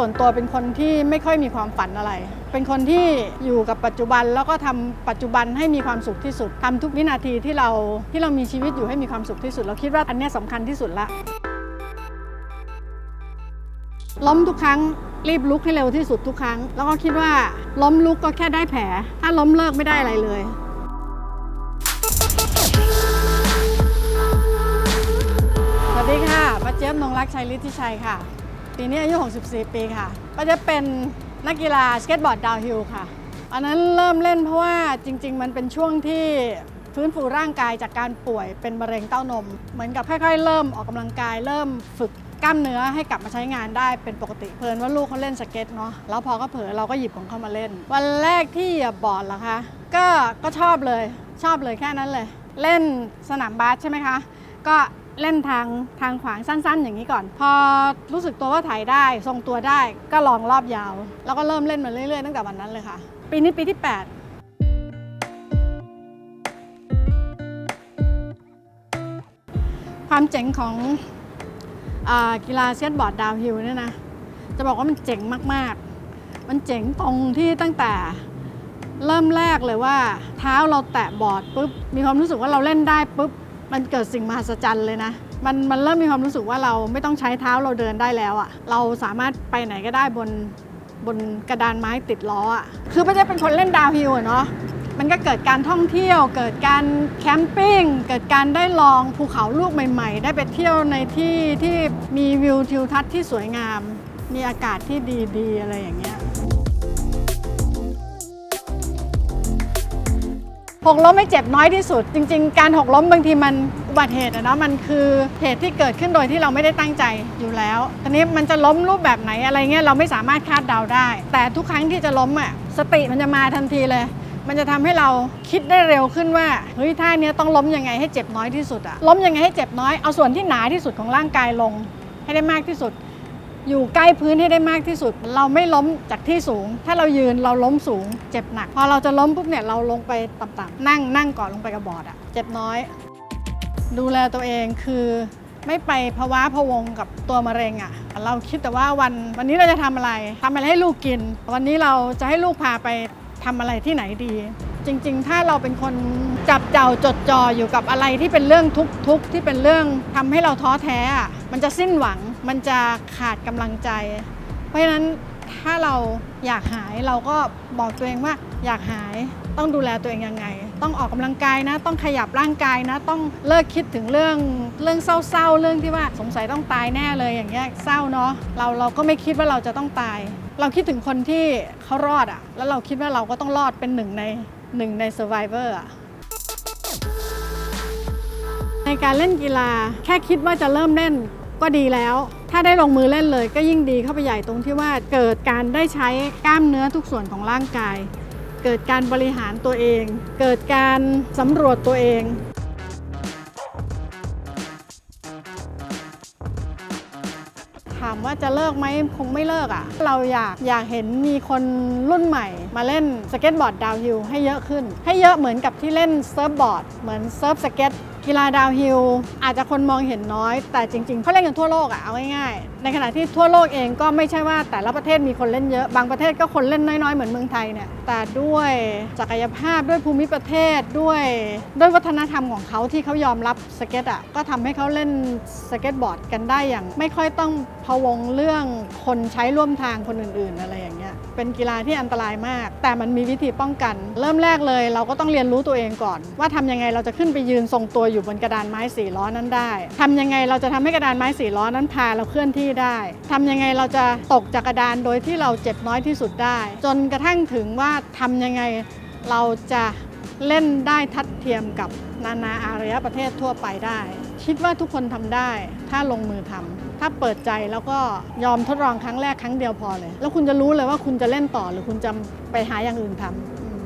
ส่วนตัวเป็นคนที่ไม่ค่อยมีความฝันอะไร เป็นคนที่อยู่กับปัจจุบันแล้วก็ทำปัจจุบันให้มีความสุขที่สุดทำทุกวินาทีที่เราที่เรามีชีวิตอยู่ให้มีความสุขที่สุด เราคิดว่าอันนี้ยสำคัญที่สุดละล้มทุกครั้งรีบลุกให้เร็วที่สุดทุกครั้ง แล้วก็คิดว่าล้มลุกก็แค่ได้แผล ถ้าล้มเลิกไม่ได้อะไรเลยสวัสดีค่ะป้าเจี๊ยบนงรักชัยฤทธิชัยค่ะ ปีนี้อายุ 64 ปีค่ะป้าจี๊ยบเป็นนักกีฬาสเก็ตบอร์ดดาวฮิลค่ะ อันนั้นเริ่มเล่นเพราะว่าจริง ๆ มันเป็นช่วงที่ฟื้นฟูร่างกายจากการป่วยเป็นมะเร็งเต้านม เหมือนกับค่อยๆ เริ่มออกกำลังกาย เริ่มฝึกกล้ามเนื้อให้กลับมาใช้งานได้เป็นปกติเพลินว่าลูกเขาเล่นสเก็ตเนาะแล้วพอก็เผลอเราก็หยิบของเขามาเล่น วันแรกที่เหยียบบอร์ดเหรอคะก็ก็ชอบเลยชอบเลยแค่นั้นเลย เล่นสนามบาสใช่ไหมคะ ก็ เล่นทางทางขวางสั้น ๆ อย่างนี้ก่อน พอรู้สึกตัวว่าถ่ายได้ทรงตัวได้ก็ลองรอบยาว แล้วก็เริ่มเล่นมาเรื่อยๆตั้งแต่วันนั้นเลยค่ะ ปีนี้ปีที่ 8ความเจ๋งของอกีฬาเก็ตบอร์ดดาวฮิลเนี่ยนะ จะบอกว่ามันเจ๋งมากๆ มันเจ๋งตรงที่ตั้งแต่เริ่มแรกเลยว่า เท้าเราแตะบอร์ดปุ๊บมีความรู้สึกว่าเราเล่นได้ปุ๊บ มันเกิดสิ่งมหัศจรรย์เลยนะ มันมันเริ่มมีความรู้สึกว่าเราไม่ต้องใช้เท้าเราเดินได้แล้วอะเราสามารถไปไหนก็ได้บนบนกระดานไม้ติดล้ออะคือไม่ใช่เป็นคนเล่นดาวฮิลเนาะ มันก็เกิดการท่องเที่ยว เกิดการแคมปิ้ง เกิดการได้ลองภูเขาลูกใหม่ ๆ ได้ไปเที่ยวในที่ที่มีวิวทิวทัศน์ที่สวยงาม มีอากาศที่ดีๆ อะไรอย่างเงี้ย หกล้มไม่เจ็บน้อยที่สุด จริง ๆ การหกล้มบางทีมันอุบัติเหตุนะมันคือเหตุที่เกิดขึ้นโดยที่เราไม่ได้ตั้งใจอยู่แล้วทีนี้มันจะล้มรูปแบบไหนอะไรเงี้ยเราไม่สามารถคาดเดาได้ แต่ทุกครั้งที่จะล้มอะสติมันจะมาทันทีเลย มันจะทำให้เราคิดได้เร็วขึ้นว่าเฮ้ยท่าเนี้ยต้องล้มยังไงให้เจ็บน้อยที่สุดอะล้มยังไงให้เจ็บน้อยเอาส่วนที่หนาที่สุดของร่างกายลง ให้ได้มากที่สุด อยู่ใกล้พื้นให้ได้มากที่สุด เราไม่ล้มจากที่สูง ถ้าเรายืนเราล้มสูง เจ็บหนัก พอเราจะล้มปุ๊บเนี่ยเราลงไปต่ำๆนั่งนั่งก่อนลงไปกับบอร์ดอะเจ็บน้อย ดูแลตัวเองคือไม่ไปภาวะพะวงกับตัวมะเร็งอะเราคิดแต่ว่าวันวันนี้เราจะทำอะไรทำอะไรให้ลูกกิน วันนี้เราจะให้ลูกพาไปทำอะไรที่ไหนดี จริง ๆ ถ้าเราเป็นคนจับเจ้าจดจ่ออยู่กับอะไรที่เป็นเรื่องทุกข์ๆที่เป็นเรื่องทำให้เราท้อแท้อะมันจะสิ้นหวังมันจะขาดกำลังใจ เพราะฉะนั้นถ้าเราอยากหายเราก็บอกตัวเองว่าอยากหายต้องดูแลตัวเองยังไง ต้องออกกำลังกายนะ ต้องขยับร่างกายนะ ต้องเลิกคิดถึงเรื่องเรื่องเศร้าๆ เรื่องที่ว่าสงสัยต้องตายแน่เลยอย่างเงี้ยเศร้าเนาะเราเราก็ไม่คิดว่าเราจะต้องตาย เราคิดถึงคนที่เขารอดอะแล้วเราคิดว่าเราก็ต้องรอดเป็นหนึ่งใน หนึ่งใน survivor อะในการเล่นกีฬาแค่คิดว่าจะเริ่มเล่นก็ดีแล้ว ถ้าได้ลงมือเล่นเลยก็ยิ่งดีเข้าไปใหญ่ตรงที่ว่าเกิดการได้ใช้กล้ามเนื้อทุกส่วนของร่างกาย เกิดการบริหารตัวเอง เกิดการสำรวจตัวเองามว่าจะเลิกไหมคงไม่เลิกอะ่ะ เราอยากอยากเห็นมีคนรุ่นใหม่ มาเล่นสเก็ตบอร์ดดาวฮิลให้เยอะขึ้น ให้เยอะเหมือนกับที่เล่นเซิร์ฟบอร์ดเหมือนเซิร์ฟสเก็ต กีฬาดาวฮิลอาจจะคนมองเห็นน้อย แต่จริงๆเขาเล่นกันทั่วโลกอะเอาง่ายๆ ในขณะที่ทั่วโลกเองก็ไม่ใช่ว่าแต่ละประเทศมีคนเล่นเยอะ บางประเทศก็คนเล่นน้อยๆ เหมือนเมืองไทยเนี่ย แต่ด้วยศักยภาพด้วยภูมิประเทศด้วยด้วยวัฒนธรรมของเขาที่เขายอมรับสเก็ตอะก็ทำให้เขาเล่นสเก็ตบอร์ดกันได้อย่าง ไม่ค่อยต้องพะวงเรื่องคนใช้ร่วมทางคนอื่น ๆ อะไรอย่างเงี้ย เป็นกีฬาที่อันตรายมาก แต่มันมีวิธีป้องกัน เริ่มแรกเลย เราก็ต้องเรียนรู้ตัวเองก่อน ว่าทำยังไงเราจะขึ้นไปยืนทรงตัวอยู่บนกระดานไม้สี่ล้อนั้นได้ทำยังไงเราจะทำให้กระดานไม้สี่ล้อนั้นพาเราเคลื่อนที่ได้ทำยังไงเราจะตกจากกระดานโดยที่เราเจ็บน้อยที่สุดได้ จนกระทั่งถึงว่าทำยังไงเราจะเล่นได้ทัดเทียมกับนานาอารยประเทศทั่วไปได้ คิดว่าทุกคนทำได้ ถ้าลงมือทำถ้าเปิดใจแล้วก็ยอมทดลองครั้งแรกครั้งเดียวพอเลย แล้วคุณจะรู้เลยว่าคุณจะเล่นต่อหรือคุณจะไปหาอย่างอื่นทำอืม